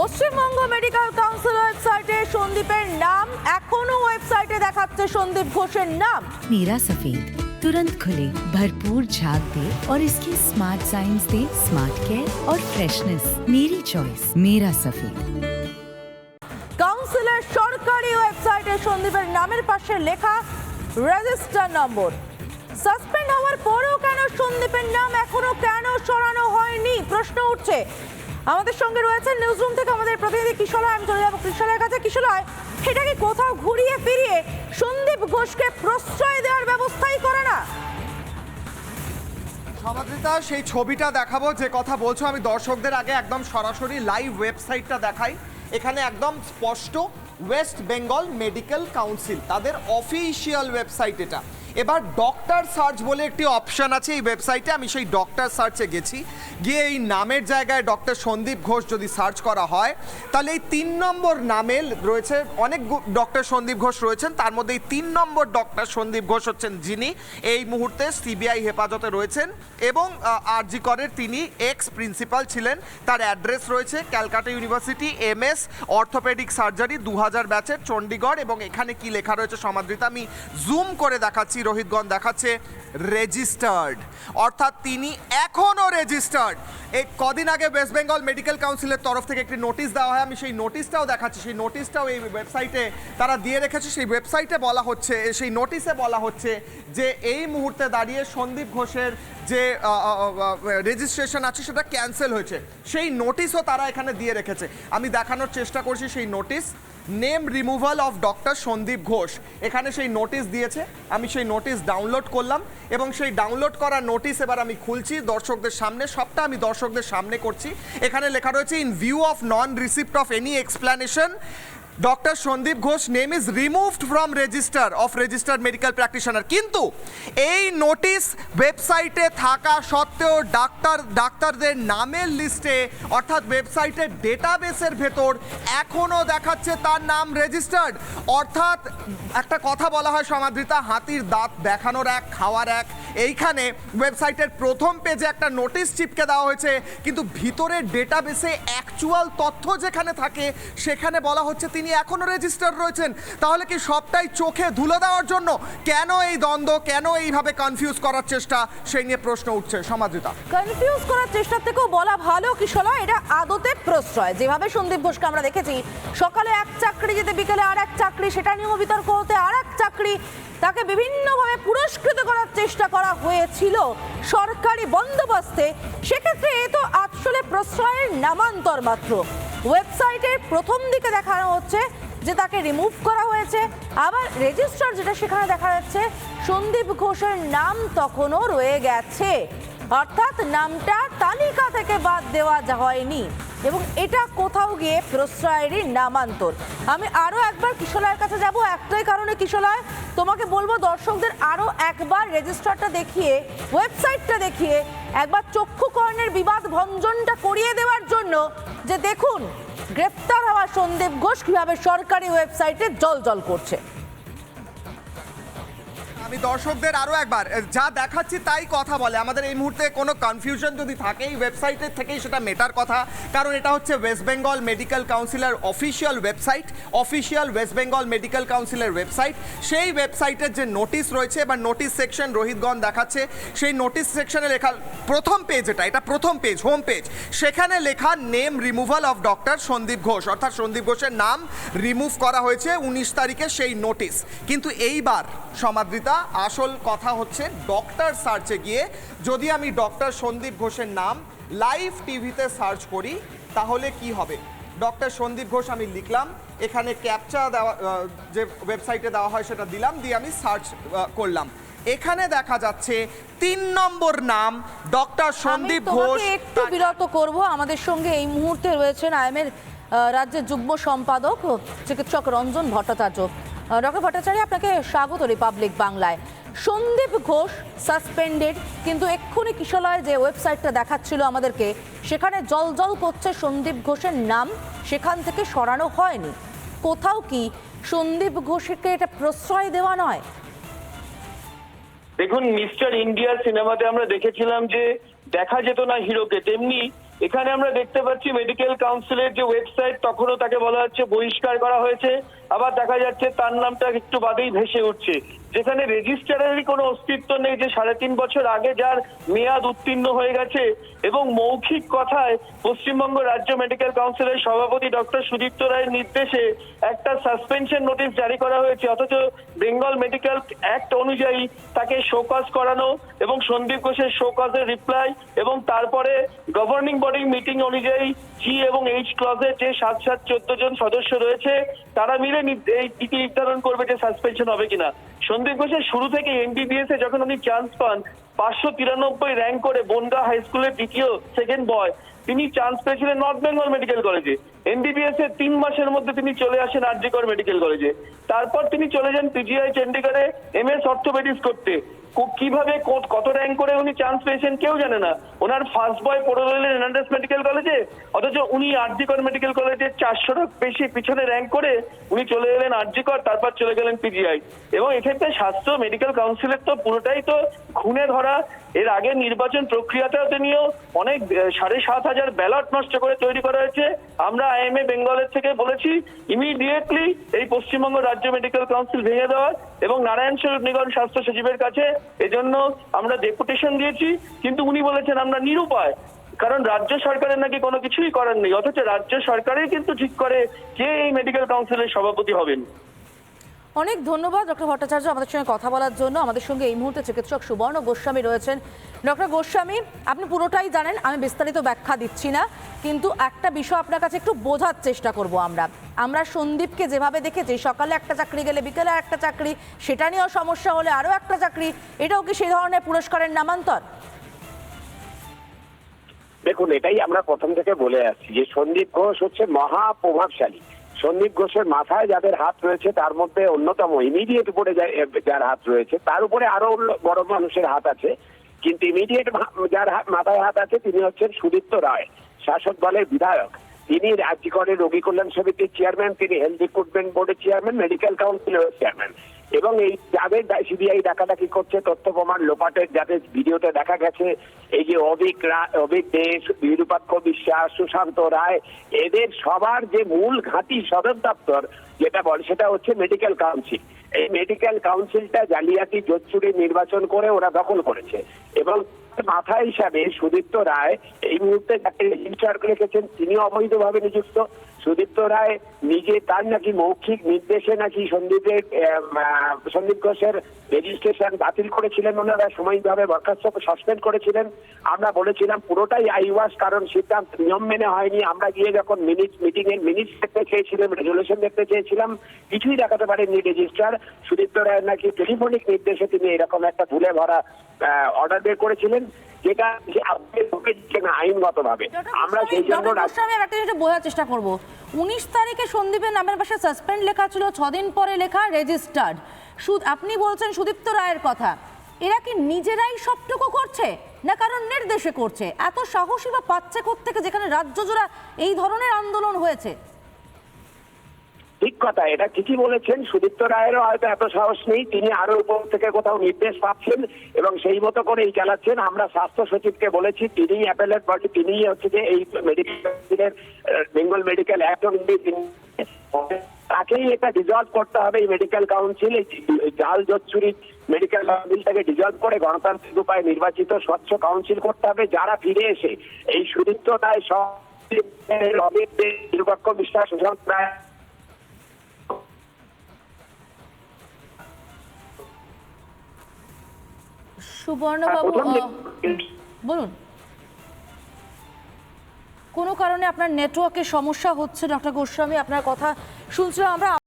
Paschimbanga medical council ওয়েবসাইটে সন্দীপের নাম এখনো ওয়েবসাইটে দেখাচ্ছে সন্দীপ ঘোষের নাম मेरा सफेद तुरंत खुले भरपूर झाग दे और इसकी स्मार्ट साइंस दे स्मार्ट केयर और फ्रेशनेस मेरी चॉइस मेरा सफेद কাউন্সিলের সরকারি ওয়েবসাইটে সন্দীপের নামের পাশে লেখা রেজিস্টার নম্বর সাসপেন্ড হওয়ার পরেও কেন সন্দীপের নাম এখনো কেন সরানো হয়নি প্রশ্ন উঠছে আমাদের সঙ্গে রয়েছে নিউজরুম থেকে আমাদের প্রতিনিধি কিশোরয় আমি চলে যাব কিশোরের কাছে। কিশোরয় এটা কি কোথাও ঘুরিয়ে ফিরিয়ে সন্দীপ ঘোষকে প্রশ্রয় দেওয়ার ব্যবস্থাই করে না। সমাদ্রিতা সেই ছবিটা দেখাবো, যে কথা বলছো, আমি দর্শকদের আগে একদম সরাসরি লাইভ ওয়েবসাইটটা দেখাই। এখানে একদম স্পষ্ট ওয়েস্ট বেঙ্গল মেডিকেল কাউন্সিল তাদের অফিসিয়াল ওয়েবসাইট এটা। এবার ডক্টর সার্চ বলে একটি অপশন আছে এই ওয়েবসাইটে আমি সেই ডক্টর সার্চে গেছি। গিয়ে এই নামের জায়গায় ডক্টর সন্দীপ ঘোষ যদি সার্চ করা হয়, তাহলে এই তিন নম্বর নামে রয়েছে অনেক ডক্টর সন্দীপ ঘোষ রয়েছেন। তার মধ্যে এই তিন নম্বর ডক্টর সন্দীপ ঘোষ হচ্ছেন যিনি এই মুহূর্তে সিবিআই হেফাজতে রয়েছেন এবং আরজি করের তিনি এক্স প্রিন্সিপাল ছিলেন। তার অ্যাড্রেস রয়েছে Calcutta university M S orthopaedic surgery দু হাজার ব্যাচের চণ্ডীগড় এবং এখানে কি লেখা রয়েছে সমাদৃতা। আমি জুম করে দেখাচ্ছি রোহিতগঞ্জ দেখাচ্ছে রেজিস্টার্ড অর্থাৎ তিনি এখনও রেজিস্টার্ড এই কদিন আগে ওয়েস্ট বেঙ্গল মেডিকেল কাউন্সিলের তরফ থেকে একটি নোটিশ দেওয়া হয়। আমি সেই নোটিশটাও দেখাচ্ছি। সেই নোটিশটাও এই ওয়েবসাইটে তারা দিয়ে রেখেছে। সেই ওয়েবসাইটে বলা হচ্ছে, সেই নোটিশে বলা হচ্ছে যে এই মুহূর্তে দাঁড়িয়ে সন্দীপ ঘোষের যে রেজিস্ট্রেশন আছে, সেটা ক্যান্সেল হয়েছে। সেই নোটিশও তারা এখানে দিয়ে রেখেছে। আমি দেখানোর চেষ্টা করছি সেই notice name removal of doctor Sandip Ghosh. এখানে সেই নোটিশ দিয়েছে, আমি সেই নোটিশ ডাউনলোড করলাম এবং সেই ডাউনলোড করা নোটিশ এবার আমি খুলছি দর্শকদের সামনে, সবটা আমি দর্শকদের সামনে করছি। এখানে লেখা রয়েছে in view of non receipt of any explanation doctor Sandip Ghosh name is removed from register of registered medical practitioner কিন্তু এই নোটিশ ওয়েবসাইটে থাকা সত্ত্বেও ডাক্তার ডাক্তারদের নামের লিস্টে অর্থাৎ ওয়েবসাইটের ডেটাবেসের ভেতর এখনও দেখাচ্ছে তার নাম রেজিস্টার্ড অর্থাৎ একটা কথা বলা হয় সমাদৃতা, হাতির দাঁত দেখানোর এক, খাওয়ার এক। এইখানে ওয়েবসাইটের প্রথম পেজে একটা নোটিশ চিপকে দেওয়া হয়েছে, কিন্তু ভিতরের ডেটাবেসে অ্যাকচুয়াল তথ্য যেখানে থাকে, সেখানে বলা হচ্ছে তিনি এখনও রেজিস্টার রয়েছেন। তাহলে কি সবটাই চোখে ধুলো দেওয়ার জন্য? কেন এই দ্বন্দ্ব? কেন এইভাবে কনফিউজ করার চেষ্টা? সেই নিয়ে প্রশ্ন উঠছে সমাদৃতা কনফিউজ করার চেষ্টা থেকেও বলা ভালো কিশোরা এটা আদতে প্রশ্রয়। যেভাবে সন্দীপ ঘোষকে আমরা দেখেছি, সকালে এক চাকরি যেতে বিকেলে আর এক চাকরি, সেটা নিয়েও বিতর্ক হতে আর এক চাকরি, তাকে বিভিন্নভাবে পুরস্কৃত করার চেষ্টা করা হয়েছিল সরকারি বন্দোবস্তে। সেক্ষেত্রে এ তো আসলে প্রশ্রয়ের নামান্তর মাত্র। ওয়েবসাইটের প্রথম দিকে দেখানো হচ্ছে যে তাকে রিমুভ করা হয়েছে। আবার রেজিস্টার যেটা সেখানে দেখা যাচ্ছে, সন্দীপ ঘোষের নাম তখনও রয়ে গেছে। অর্থাৎ নামটা তালিকা থেকে বাদ দেওয়া হয়নি। এবং এটা কোথাও গিয়ে প্রশ্রয়েরই নামান্তর। আমি আরও একবার কিশোলয়ের কাছে যাব, একটাই কারণে কিশোলয় তোমাকে বলব দর্শকদের আরও একবার রেজিস্টারটা দেখিয়ে, ওয়েবসাইটটা দেখিয়ে, একবার চক্ষুকর্ণের বিবাদ ভঞ্জনটা করিয়ে দেওয়ার জন্য যে দেখুন গ্রেপ্তার হওয়া সন্দীপ ঘোষ কীভাবে সরকারি ওয়েবসাইটে জল জল করছে। আমি দর্শকদের আরও একবার যা দেখাচ্ছি তাই কথা বলে। আমাদের এই মুহূর্তে কোনো কনফিউশন যদি থাকে, এই ওয়েবসাইটের থেকেই সেটা মেটার কথা। কারণ এটা হচ্ছে ওয়েস্ট বেঙ্গল মেডিকেল কাউন্সিলের official website official West Bengal medical কাউন্সিলের ওয়েবসাইট সেই ওয়েবসাইটের যে নোটিশ রয়েছে বা নোটিশ সেকশন রোহিতগঞ্জ দেখাচ্ছে। সেই নোটিশ সেকশনে লেখা, প্রথম পেজ এটা এটা প্রথম পেজ হোম পেজ সেখানে লেখা name removal of doctor Sandip Ghosh অর্থাৎ সন্দীপ ঘোষের নাম রিমুভ করা হয়েছে উনিশ তারিখে সেই নোটিশ কিন্তু এইবার সমাদৃতা আসল কথা হচ্ছে ডক্টর সার্চে গিয়ে যদি আমি ডক্টর সন্দীপ ঘোষের নাম লাইভ টিভিতে সার্চ করি তাহলে কি হবে? ডক্টর সন্দীপ ঘোষ আমি লিখলাম এখানে ক্যাপচা দেওয়া যে ওয়েবসাইটে দেওয়া হয় সেটা দিলাম দিয়ে আমি সার্চ করলাম। এখানে দেখা যাচ্ছে তিন নম্বর নাম ডক্টর সন্দীপ ঘোষ একটু বিরত করব। আমাদের সঙ্গে এই মুহূর্তে রয়েছেন আইএমের রাজ্যের যুগ্ম সম্পাদক চিকিৎসক রঞ্জন ভট্টাচার্য। ডক্টর ভট্টাচার্য, আপনাকে স্বাগত রিপাবলিক বাংলায়। সন্দীপ ঘোষ সাসপেন্ডেড কিন্তু এক্ষুনি কিশলয়ের যে ওয়েবসাইটটা দেখাচ্ছিল আমাদেরকে, সেখানে জল জল করছে সন্দীপ ঘোষের নাম, সেখান থেকে সরানো হয়নি। কোথাও কি সন্দীপ ঘোষকে এটা প্রশ্রয় দেওয়া নয়? দেখুন, মিস্টার ইন্ডিয়া সিনেমাতে আমরা দেখেছিলাম যে দেখা যেত না হিরোকে, তেমনি এখানে আমরা দেখতে পাচ্ছি মেডিকেল কাউন্সিলের যে ওয়েবসাইট তখনও তাকে বলা হচ্ছে বহিষ্কার করা হয়েছে। আবার দেখা যাচ্ছে তার নামটা একটু বাদেই ভেসে উঠছে। যেখানে রেজিস্ট্রারেরই কোনো অস্তিত্ব নেই যে সাড়ে তিন বছর আগে যার মেয়াদ উত্তীর্ণ হয়ে গেছে। এবং মৌখিক কথায় পশ্চিমবঙ্গ রাজ্য মেডিকেল কাউন্সিলের সভাপতি ডক্টর সুদীপ্ত রায়ের নির্দেশে একটা সাসপেনশন নোটিশ জারি করা হয়েছে। অথচ বেঙ্গল মেডিকেল অ্যাক্ট অনুযায়ী তাকে শোকজ করানো এবং সন্দীপ ঘোষের শোকজের রিপ্লাই এবং তারপরে গভর্নিং বডি মিটিং অনুযায়ী জি এবং এইচ ক্লজের যে সাত সাত চোদ্দ জন সদস্য রয়েছে, তারা মিলে এই নীতি নির্ধারণ করবে যে সাসপেনশন হবে কিনা। সন্দীপ ঘোষের শুরু থেকে এমবিবিএস এ যখন উনি চান্স পান, পাঁচশো তিরানব্বই র্যাঙ্ক করে বনগা হাই স্কুলের দ্বিতীয় সেকেন্ড বয় তিনি চান্স পেয়েছিলেন নর্থ বেঙ্গল মেডিকেল কলেজে এমবিবিএস এর তিন মাসের মধ্যে তিনি চলে আসেন আরজিকর মেডিকেল কলেজে। তারপর তিনি চলে যান পিজিআই চণ্ডীগড়ে এম এস অর্থোপেডিক্স করতে। কীভাবে কত- র্যাঙ্ক করে উনি চান্স পেয়েছেন কেউ জানে না। ওনার ফার্স্ট বয় পড়ে রইলেন এনআরএস মেডিকেল কলেজে অথচ উনি আরজিকর মেডিকেল কলেজে চারশোর বেশি পিছনে র্যাঙ্ক করে উনি চলে এলেন আরজিকর, তারপর চলে গেলেন পিজিআই এবং এক্ষেত্রে স্বাস্থ্য মেডিকেল কাউন্সিলের তো পুরোটাই তো খুনে ধরা। এর আগে নির্বাচন প্রক্রিয়াটাও তিনিও অনেক সাড়ে সাত হাজার ব্যালট নষ্ট করে তৈরি করা হয়েছে। আমরা আইএমএ বেঙ্গলের থেকে বলেছি ইমিডিয়েটলি এই পশ্চিমবঙ্গ রাজ্য মেডিকেল কাউন্সিল ভেঙে দেওয়ার এবং নারায়ণ স্বরূপ নিগম স্বাস্থ্য সচিবের কাছে এজন্য আমরা ডেপুটেশন দিয়েছি, কিন্তু উনি বলেছেন আমরা নিরুপায়, কারণ রাজ্য সরকারের নাকি কোনো কিছুই করার নেই, অথচ রাজ্য সরকারই কিন্তু ঠিক করে কে এই মেডিকেল কাউন্সিলের সভাপতি হবেন। অনেক ধন্যবাদ, ডক্টর ভট্টাচার্য, আমাদের সঙ্গে কথা বলার জন্য। আমাদের সঙ্গে এই মুহূর্তে চিকিৎসক সুবর্ণ গোস্বামী রয়েছেন। ডক্টর গোস্বামী, আপনি পুরোটাই জানেন, আমি বিস্তারিত ব্যাখ্যা দিচ্ছি না, কিন্তু একটা বিষয় আপনার কাছে একটু বোঝার চেষ্টা করব আমরা। আমরা সন্দীপকে যেভাবে দেখেছি সকালে একটা চাকরি গেলে বিকেলে একটা চাকরি, সেটা নিয়েও সমস্যা হলে আরও একটা চাকরি, এটাও কি সেই ধরনের পুরস্কারের নামান্তর? দেখুন এটাই আমরা প্রথম থেকে বলে আসছি যে সন্দীপ ঘোষ হচ্ছে মহা প্রভাবশালী সন্দীপ ঘোষের মাথায় যাদের হাত রয়েছে, তার মধ্যে অন্যতম ইমিডিয়েট উপরে যার হাত রয়েছে। তার উপরে আরও বড় মানুষের হাত আছে। কিন্তু ইমিডিয়েট যার মাথায় হাত আছে, তিনি হচ্ছেন সুদীপ্ত রায়, শাসক দলের বিধায়ক। তিনি রাজ্যকরের রোগী কল্যাণ সমিতির চেয়ারম্যান, তিনি হেলথ রিক্রুটমেন্ট বোর্ডের চেয়ারম্যান মেডিকেল কাউন্সিলের চেয়ারম্যান এবং এই যাদের সিবিআই ডাকাডাকি করছে, তথ্য প্রমাণ লোপাটের যাদের ভিডিওতে দেখা গেছে, এই যে অভিক রা- অভিক দেশ বিরূপাক্ষ বিশ্বাস, সুশান্ত রায়, এদের সবার যে মূল ঘাঁটি সদর দপ্তর, যেটা বলে, সেটা হচ্ছে মেডিকেল কাউন্সিল এই মেডিকেল কাউন্সিলটা জালিয়াতি, জোচ্চুরি নির্বাচন করে ওরা দখল করেছে। এবং মাথা হিসাবে সুদীপ্ত রায় এই মুহূর্তে যাকে রেজিস্টার রেখেছেন তিনি অবৈধভাবে নিযুক্ত। সুদীপ্ত রায় নিজে তার নাকি মৌখিক নির্দেশে নাকি সন্দীপের সন্দীপ ঘোষের রেজিস্ট্রেশন বাতিল করেছিলেন। ওনারা সময়ভাবে বরখাস্ত সাসপেন্ড করেছিলেন। আমরা বলেছিলাম পুরোটাই আইওয়াস, কারণ সিদ্ধান্ত নিয়ম মেনে হয়নি। আমরা গিয়ে যখন মিনিট মিটিং এর মিনিটস দেখতে চেয়েছিলাম রেজলিউশন দেখতে চেয়েছিলাম, কিছুই দেখাতে পারেননি রেজিস্ট্রার সুদীপ্ত রায়ের নাকি টেলিফোনিক নির্দেশে তিনি এরকম একটা ভুলে ভরা অর্ডার বের করেছিলেন। যেটা যে আপনি ঢুকে দিচ্ছেন আইনগতভাবে। আমরা সেই জন্য একটা জিনিস বোঝার চেষ্টা করব। উনিশ তারিখে সন্দীপের নামের পাশে সাসপেন্ড লেখা ছিল ছদিন পরে লেখা রেজিস্টার্ড সুদ আপনি বলছেন সুদীপ্ত রায়ের কথা। এরা কি নিজেরাই সবটুকু করছে না কারণ নির্দেশে করছে? এত সাহসী বা পাচ্ছে থেকে যেখানে রাজ্য জোড়া এই ধরনের আন্দোলন হয়েছে? কথা এটা ঠিকই বলেছেন, সুদীপ্ত রায়েরও হয়তো এত সাহস নেই, তিনি আরও উপর থেকে কোথাও নির্দেশ পাচ্ছেন এবং সেই মতো করেই চালাচ্ছেন। আমরা স্বাস্থ্য সচিবকে বলেছি তিনি অ্যাপেলেট বডি তিনি হচ্ছে যে এই মেডিকেল বেঙ্গল মেডিকেল অ্যাক্ট তাকেই এটা ডিজলভ করতে হবে এই মেডিকেল কাউন্সিল এই জাল জোচ্চুরি মেডিকেল কাউন্সিলটাকে ডিজলভ করে গণতান্ত্রিক উপায়ে নির্বাচিত স্বচ্ছ কাউন্সিল করতে হবে, যারা ফিরে এসে এই সুদীপ্ত রায় সব নিরপেক্ষ বিশ্বাস রায় সুবর্ণবাবু প্রথম বলুন কোনো কারণে আপনার নেটওয়ার্কের সমস্যা হচ্ছে ডক্টর গোস্বামী আপনার কথা শুনছিলাম আমরা